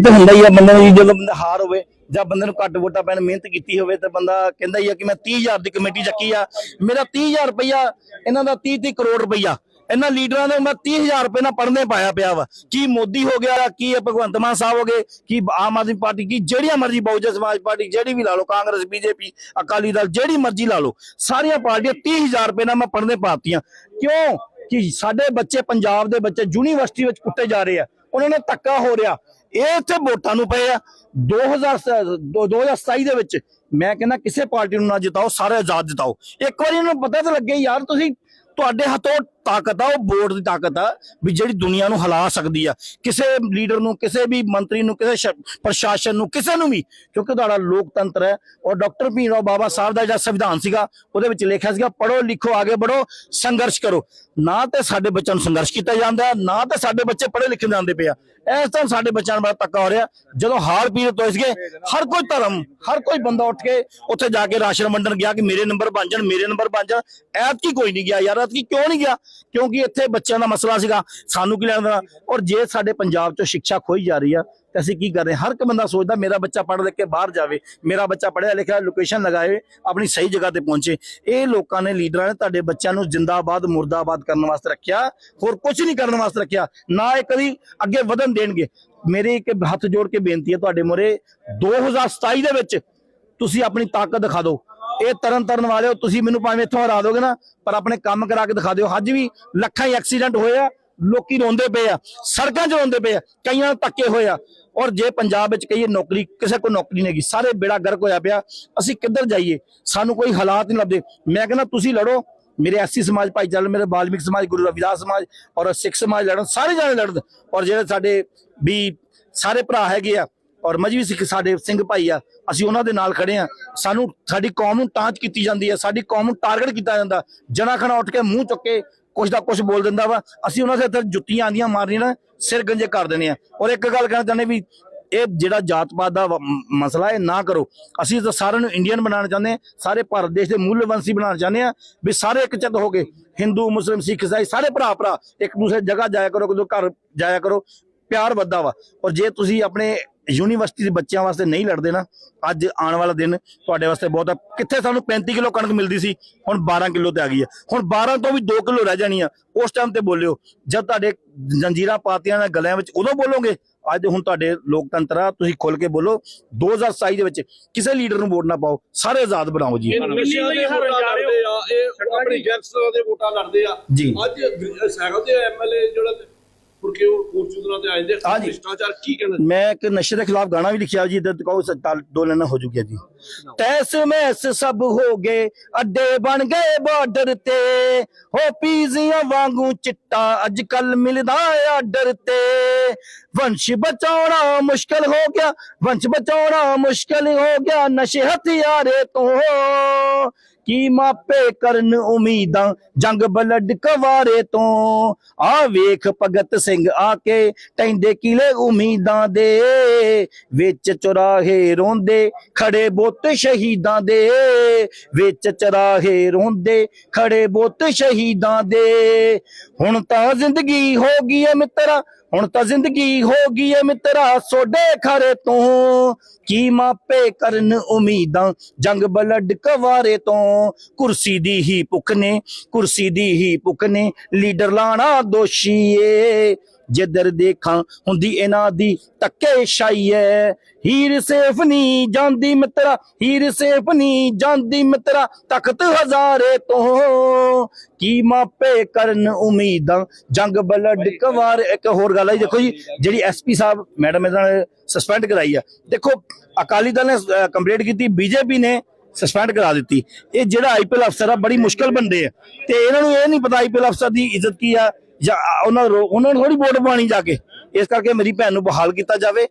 ਤੇ ਹੁੰਦਾ ਹੀ ਆ, ਬੰਦੇ ਨੂੰ ਜਦੋਂ ਬੰਦਾ ਹਾਰ ਹੋਵੇ ਜਾਂ ਬੰਦੇ ਨੂੰ ਘੱਟ ਵੋਟਾਂ ਪੈਣ, ਮਿਹਨਤ ਕੀਤੀ ਹੋਵੇ ਤੇ ਬੰਦਾ ਕਹਿੰਦਾ ਹੀ ਆ ਕਿ ਮੈਂ 30000 ਦੀ ਕਮੇਟੀ ਚੱਕੀ ਆ, ਮੇਰਾ 30000 ਰੁਪਇਆ ਇਹਨਾਂ ਦਾ 30 30 ਕਰੋੜ ਰੁਪਇਆ ਇਹਨਾਂ ਲੀਡਰਾਂ ਨੇ ਮੈਂ 30000 ਰੁਪਏ ਨਾਲ ਪੜਨੇ ਪਾਇਆ ਪਿਆ ਵਾ, ਕੀ ਮੋਦੀ ਹੋ ਗਿਆ, ਕੀ ਭਗਵੰਤ ਮਾਨ ਸਾਹਿਬ ਹੋ ਗਏ, ਕੀ ਆਮ ਆਦਮੀ ਪਾਰਟੀ, ਕੀ ਜਿਹੜੀਆਂ ਮਰਜ਼ੀ ਬਹੁਜਨ ਸਮਾਜ ਪਾਰਟੀ, ਜਿਹੜੀ ਵੀ ਲਾ ਲਓ, ਕਾਂਗਰਸ, ਬੀਜੇਪੀ, ਅਕਾਲੀ ਦਲ, ਜਿਹੜੀ ਮਰਜ਼ੀ ਲਾ ਲਓ, ਸਾਰੀਆਂ ਪਾਰਟੀਆਂ 30000 ਰੁਪਏ ਨਾਲ ਮੈਂ ਪੜਨੇ ਪਾਤੀਆਂ। ਕਿਉਂ? ਕਿ ਸਾਡੇ ਬੱਚੇ ਪੰਜਾਬ ਦੇ ਬੱਚੇ ਯੂਨੀਵਰਸਿਟੀ ਵਿੱਚ ਕੁੱਟੇ ਜਾ ਰਹੇ ਆ, ਉਹਨਾਂ ਨੇ ਧੱਕਾ ਹੋ ਰਿਹਾ ਇਹ ਇੱਥੇ ਵੋਟਾਂ ਨੂੰ ਪਏ ਆ। 2000 ਦੋ- 2027 ਦੇ ਵਿੱਚ ਮੈਂ ਕਹਿੰਦਾ ਕਿਸੇ ਪਾਰਟੀ ਨੂੰ ਨਾ ਜਿਤਾਓ, ਸਾਰੇ ਆਜ਼ਾਦ ਜਿਤਾਓ। ਇੱਕ ਵਾਰੀ ਇਹਨਾਂ ਨੂੰ ਪਤਾ ਤਾਂ ਲੱਗੇ, ਯਾਰ ਤੁਸੀਂ ਤੁਹਾਡੇ ਹੱਥੋਂ ਤਾਕਤ ਆ, ਉਹ ਵੋਟ ਦੀ ਤਾਕਤ ਆ ਵੀ ਜਿਹੜੀ ਦੁਨੀਆ ਨੂੰ ਹਿਲਾ ਸਕਦੀ ਆ। ਕਿਸੇ ਲੀਡਰ ਨੂੰ, ਕਿਸੇ ਵੀ ਮੰਤਰੀ ਨੂੰ, ਕਿਸੇ ਪ੍ਰਸ਼ਾਸਨ ਨੂੰ, ਕਿਸੇ ਨੂੰ ਵੀ, ਕਿਉਂਕਿ ਤੁਹਾਡਾ ਲੋਕਤੰਤਰ ਹੈ ਔਰ ਡਾਕਟਰ ਭੀਮਰਾਓ ਬਾਬਾ ਸਾਹਿਬ ਦਾ ਜਿਹੜਾ ਸੰਵਿਧਾਨ ਸੀਗਾ, ਉਹਦੇ ਵਿੱਚ ਲਿਖਿਆ ਸੀਗਾ ਪੜੋ ਲਿਖੋ ਆਗੇ ਬੜੋ ਸੰਘਰਸ਼ ਕਰੋ। ਨਾ ਤੇ ਸਾਡੇ ਬੱਚਿਆਂ ਨੂੰ ਸੰਘਰਸ਼ ਕੀਤਾ ਜਾਂਦਾ ਨਾ ਤੇ ਸਾਡੇ ਬੱਚੇ ਪੜ੍ਹੇ ਲਿਖੇ ਜਾਂਦੇ ਪਏ ਆ। ਇਸ ਤਰ੍ਹਾਂ ਸਾਡੇ ਬੱਚਿਆਂ ਨੂੰ ਬੜਾ ਧੱਕਾ ਹੋ ਰਿਹਾ। ਜਦੋਂ ਹਾਰ ਪੀੜਤ ਹੋਏ ਸੀਗੇ, ਹਰ ਕੋਈ ਧਰਮ, ਹਰ ਕੋਈ ਬੰਦਾ ਉੱਠ ਕੇ ਉੱਥੇ ਜਾ ਕੇ ਰਾਸ਼ਨ ਵੰਡਣ ਗਿਆ ਕਿ ਮੇਰੇ ਨੰਬਰ ਬਣ ਜਾਣ, ਮੇਰੇ ਨੰਬਰ ਬਣ ਜਾਣ। ਐਤਕੀ ਕੋਈ ਨਹੀਂ ਗਿਆ ਯਾਰ, ਐਤਕੀ ਕਿਉਂ ਨਹੀਂ ਗਿਆ? ਕਿਉਂਕਿ ਇੱਥੇ ਬੱਚਿਆਂ ਦਾ ਮਸਲਾ ਸੀਗਾ, ਸਾਨੂੰ ਕੀ ਲੈਣਾ ਔਰ ਜੇ ਸਾਡੇ ਪੰਜਾਬ ਚੋਂ ਸਿੱਖਿਆ ਖੋਈ ਜਾ ਰਹੀ ਆ, ਤੇ ਅਸੀਂ ਕੀ ਕਰ ਰਹੇ? ਹਰ ਇੱਕ ਬੰਦਾ ਸੋਚਦਾ, ਮੇਰਾ ਬੱਚਾ ਪੜ੍ਹ ਲਿਖ ਕੇ ਬਾਹਰ ਜਾਵੇ, ਮੇਰਾ ਬੱਚਾ ਪੜ੍ਹਿਆ ਲਿਖਿਆ ਲੋਕੇਸ਼ਨ ਲਗਾਏ, ਆਪਣੀ ਸਹੀ ਜਗ੍ਹਾ ਤੇ ਪਹੁੰਚੇ। ਇਹ ਲੋਕਾਂ ਨੇ, ਲੀਡਰਾਂ ਨੇ ਤੁਹਾਡੇ ਬੱਚਿਆਂ ਨੂੰ ਜਿੰਦਾਬਾਦ, ਮੁਰਦਾਬਾਦ ਕਰਨ ਵਾਸਤੇ ਰੱਖਿਆ, ਹੋਰ ਕੁਝ ਨਹੀਂ ਕਰਨ ਵਾਸਤੇ ਰੱਖਿਆ। ਨਾ ਇਹ ਕਦੀ ਅੱਗੇ ਵਧਣ ਦੇਣਗੇ। ਮੇਰੇ ਇੱਕ ਹੱਥ ਜੋੜ ਕੇ ਬੇਨਤੀ ਹੈ ਤੁਹਾਡੇ ਮੋਰੇ 2027 ਦੇ ਵਿੱਚ ਤੁਸੀਂ ਆਪਣੀ ਤਾਕਤ ਦਿਖਾ ਦਿਓ। ਇਹ ਤਰਨ ਤਰਨ ਵਾਲਿਓ ਤੁਸੀਂ ਮੈਨੂੰ ਭਾਵੇਂ ਇੱਥੋਂ ਹਰਾ ਦੋਗੇ ਨਾ, ਪਰ ਆਪਣੇ ਕੰਮ ਕਰਾ ਕੇ ਦਿਖਾ ਦਿਓ। ਅੱਜ ਵੀ ਲੱਖਾਂ ਹੀ ਐਕਸੀਡੈਂਟ ਹੋਏ ਆ, ਲੋਕੀ ਰੋਂਦੇ ਪਏ ਆ, ਸੜਕਾਂ 'ਚ ਰੋਂਦੇ ਪਏ ਆ, ਕਈਆਂ ਧੱਕੇ ਹੋਏ ਆ। ਔਰ ਜੇ ਪੰਜਾਬ ਵਿੱਚ ਕਹੀਏ ਨੌਕਰੀ, ਕਿਸੇ ਕੋਲ ਨੌਕਰੀ ਨਹੀਂ ਹੈਗੀ, ਸਾਰੇ ਬੇੜਾ ਗਰਕ ਹੋਇਆ ਪਿਆ। ਅਸੀਂ ਕਿੱਧਰ ਜਾਈਏ? ਸਾਨੂੰ ਕੋਈ ਹਾਲਾਤ ਨਹੀਂ ਲੱਭਦੇ। ਮੈਂ ਕਹਿੰਦਾ, ਤੁਸੀਂ ਲੜੋ। ਮੇਰੇ ਐਸੀ ਸਮਾਜ, ਭਾਈਚਾਰੇ, ਮੇਰੇ ਬਾਲਮਿਕ ਸਮਾਜ, ਗੁਰੂ ਰਵਿਦਾਸ ਸਮਾਜ ਔਰ ਸਿੱਖ ਸਮਾਜ ਲੜਨ, ਸਾਰੇ ਜਾਣੇ ਲੜਨ। ਔਰ ਜਿਹੜੇ ਸਾਡੇ ਵੀ ਸਾਰੇ ਭਰਾ ਹੈਗੇ ਆ ਔਰ ਮਜਬੀ ਸਿੱਖ ਸਾਡੇ ਸਿੰਘ ਭਾਈ ਆ, ਅਸੀਂ ਉਹਨਾਂ ਦੇ ਨਾਲ ਖੜੇ ਆ। ਸਾਨੂੰ ਸਾਡੀ ਕੌਮ ਨੂੰ ਟਾਂਚ ਕੀਤੀ ਜਾਂਦੀ ਹੈ ਸਾਡੀ ਕੌਮ ਨੂੰ ਟਾਰਗੇਟ ਕੀਤਾ ਜਾਂਦਾ। ਜਣਾ ਖਣਾ ਉੱਠ ਕੇ ਮੂੰਹ ਚੁੱਕ ਕੇ ਕੁਛ ਦਾ ਕੁਛ ਬੋਲ ਦਿੰਦਾ ਵਾ। ਅਸੀਂ ਉਹਨਾਂ ਦੇ ਇੱਥੇ ਜੁੱਤੀਆਂ ਆਂਦੀਆਂ ਮਾਰਨੀਆਂ ਨਾ, ਸਿਰ ਗੰਜੇ ਕਰ ਦੇਣੇ ਆ। ਔਰ ਇੱਕ ਗੱਲ ਕਹਿਣਾ ਚਾਹੁੰਦੇ ਵੀ ਇਹ ਜਿਹੜਾ ਜਾਤ ਪਾਤ ਦਾ ਵ- ਮਸਲਾ ਹੈ, ਨਾ ਕਰੋ। ਅਸੀਂ ਤਾਂ ਸਾਰਿਆਂ ਨੂੰ ਇੰਡੀਅਨ ਬਣਾਉਣਾ ਚਾਹੁੰਦੇ ਹਾਂ ਸਾਰੇ ਭਾਰਤ ਦੇਸ਼ ਦੇ ਮੂਲਵੰਸ਼ੀ ਬਣਾਉਣਾ ਚਾਹੁੰਦੇ ਆ ਵੀ ਸਾਰੇ ਇੱਕ ਚਿੱਤ ਹੋ ਗਏ ਹਿੰਦੂ ਮੁਸਲਿਮ ਸਿੱਖ ਇਸਾਈ ਸਾਰੇ ਭਰਾ ਭਰਾ ਇੱਕ ਦੂਸਰੇ ਜਗ੍ਹਾ ਜਾਇਆ ਕਰੋ ਕਦੋਂ ਘਰ ਜਾਇਆ ਕਰੋ। ਪਿਆਰ ਵੱਧਦਾ ਵਾ। ਔਰ ਜੇ ਤੁਸੀਂ ਆਪਣੇ ਯੂਨੀਵਰਸਿਟੀ ਦੇ ਬੱਚਿਆਂ ਵਾਸਤੇ ਨਹੀਂ ਲੜਦੇ ਨਾ ਅੱਜ ਆਉਣ ਵਾਲਾ ਦਿਨ ਤੁਹਾਡੇ ਵਾਸਤੇ ਬਹੁਤ ਆ। ਕਿੱਥੇ ਸਾਨੂੰ 35 ਕਿਲੋ ਕਣਕ ਮਿਲਦੀ ਸੀ ਹੁਣ 12 ਕਿਲੋ ਤੇ ਆ ਗਈ ਆ। ਹੁਣ 12 ਤੋਂ ਵੀ 2 ਕਿਲੋ ਰਹਿ ਜਾਣੀ ਆ ਉਸ ਟਾਈਮ ਤੇ ਬੋਲਿਓ ਜਦ ਤੁਹਾਡੇ ਜੰਜੀਰਾਂ ਪਾਤੀਆਂ ਨੇ ਗਲਿਆਂ ਵਿੱਚ ਉਦੋਂ ਬੋਲੋਗੇ ਅੱਜ ਹੁਣ ਤੁਹਾਡੇ ਲੋਕਤੰਤਰ ਆ ਤੁਸੀਂ ਖੁੱਲ ਕੇ ਬੋਲੋ 2027 ਦੇ ਵਿੱਚ ਕਿਸੇ ਲੀਡਰ ਨੂੰ ਵੋਟ ਨਾ ਪਾਓ ਸਾਰੇ ਆਜ਼ਾਦ ਬਣਾਓ ਜੀ। ਆਪਣੀ ਗੈਂਗਸਟਰਾਂ ਦੇ ਵੋਟਾਂ ਲੜਦੇ ਆ। ਅੱਜ ਸਾਈਕਲ ਤੇ ਐਮਐਲਏ ਜਿਹੜਾ ਮੁਰਕੇ ਉਹ ਫੋਰਚੂਨਰਾਂ ਤੇ ਆਏ ਦੇ ਹਾਂਜੀ। ਭ੍ਰਿਸ਼ਟਾਚਾਰ ਕੀ ਕਹਿਣਾ ਮੈਂ ਇੱਕ ਨਸ਼ੇ ਦੇ ਖਿਲਾਫ ਗਾਣਾ ਵੀ ਲਿਖਿਆ ਜੀ ਇੱਧਰ ਕਹੋ ਸੱਤਾ ਦੋ ਲੈਣਾ ਹੋ ਜੂਗੀ ਜੀ। ਤੈਸ ਮੈਸ ਸਭ ਹੋ ਗਏ ਅੱਡੇ ਬਣ ਗਏ ਬਾਰਡਰ ਤੇ। ਹੋ ਪੀਜ਼ੀਆਂ ਵਾਂਗੂ ਚਿੱਟਾ ਅੱਜ ਕੱਲ ਮਿਲਦਾ ਆਰਡਰ ਤੇ। ਵੰਸ਼ ਬਚਾਉਣਾ ਮੁਸ਼ਕਲ ਹੋ ਗਿਆ ਵੰਸ਼ ਬਚਾਉਣਾ ਮੁਸ਼ਕਲ ਹੋ ਗਿਆ ਨਸ਼ੇ ਹਥਿਆਰੇ ਤੋਂ। ਕੀ ਮਾਪੇ ਕਰਨ ਉਮੀਦਾਂ ਜੰਗ ਬਲੱਡ ਕਵਾਰੇ ਤੋਂ। ਆ ਵੇਖ ਭਗਤ ਸਿੰਘ ਆ ਕੇ ਟੈਂਦੇ ਕਿਲੇ ਉਮੀਦਾਂ ਦੇ ਵਿੱਚ ਚੁਰਾਹੇ ਰੋਂਦੇ, ਖੜੇ ਬੁੱਤ ਸ਼ਹੀਦਾਂ ਦੇ ਵਿੱਚ ਚੁਰਾਹੇ ਰੋਂਦੇ, ਖੜੇ ਬੁੱਤ ਸ਼ਹੀਦਾਂ ਦੇ। ਹੁਣ ਤਾਂ ਜ਼ਿੰਦਗੀ ਹੋ ਗਈ ਏ ਮਿੱਤਰਾ ਹੁਣ ਤਾਂ ਜ਼ਿੰਦਗੀ ਹੋ ਗਈ ਏ ਮਿੱਤਰਾ ਸੋਡੇ ਖਰੇ ਤੋਂ ਕੀ ਮਾਪੇ ਕਰਨ ਉਮੀਦਾਂ। ਜੰਗ ਬਲੱਡ ਕਵਾਰੇ ਤੋਂ ਕੁਰਸੀ ਦੀ ਹੀ ਭੁੱਖ ਨੇ, ਕੁਰਸੀ ਦੀ ਹੀ ਭੁੱਖ ਨੇ। ਲੀਡਰ ਲਾਣਾ ਦੋਸ਼ੀ ਏ। ਜਿੱਧਰ ਦੇਖਾਂ ਹੁੰਦੀ ਇਹਨਾਂ ਦੀ ਧੱਕੇ ਸ਼ਾਈ ਐ। ਹੀਰ ਸੇਫ ਨਹੀਂ ਜਾਂਦੀ ਮਿੱਤਰਾ ਹੀਰ ਸੇਫ ਨਹੀਂ ਜਾਂਦੀ ਮਿੱਤਰਾ ਤਖਤ ਹਜ਼ਾਰੇ ਤੋਂ। ਕੀ ਮਾਪੇ ਕਰਨ ਉਮੀਦਾਂ ਜੰਗ ਬਲੱਡ ਕਵਾਰ। ਇੱਕ ਹੋਰ ਗੱਲ ਹੈ ਦੇਖੋ ਜੀ ਜਿਹੜੀ ਐਸਪੀ ਸਾਹਿਬ ਮੈਡਮ ਇਹਨਾਂ ਨੇ ਸਸਪੈਂਡ ਕਰਾਈ ਆ। ਦੇਖੋ ਅਕਾਲੀ ਦਲ ਨੇ ਕੰਪਲੀਟ ਕੀਤੀ ਬੀਜੇਪੀ ਨੇ ਸਸਪੈਂਡ ਕਰਾ ਦਿੱਤੀ। ਇਹ ਜਿਹੜਾ ਆਈਪੀਐਲ ਅਫਸਰ ਆ ਬੜੀ ਮੁਸ਼ਕਲ ਬੰਦੇ ਆ। ਤੇ ਇਹਨਾਂ ਨੂੰ ਇਹ ਨਹੀਂ ਪਤਾ ਆਈਪੀਐਲ ਅਫਸਰ ਦੀ ਇੱਜ਼ਤ ਕੀ ਆ। ਜਾਂ ਉਹਨਾਂ ਨੂੰ ਰੋ- ਉਹਨਾਂ ਨੂੰ ਥੋੜੀ ਵੋਟ ਪਾਣੀ ਜਾ ਕੇ। ਇਸ ਕਰਕੇ ਮੇਰੀ ਭੈਣ ਨੂੰ ਬਹਾਲ ਕੀਤਾ ਜਾਵੇ।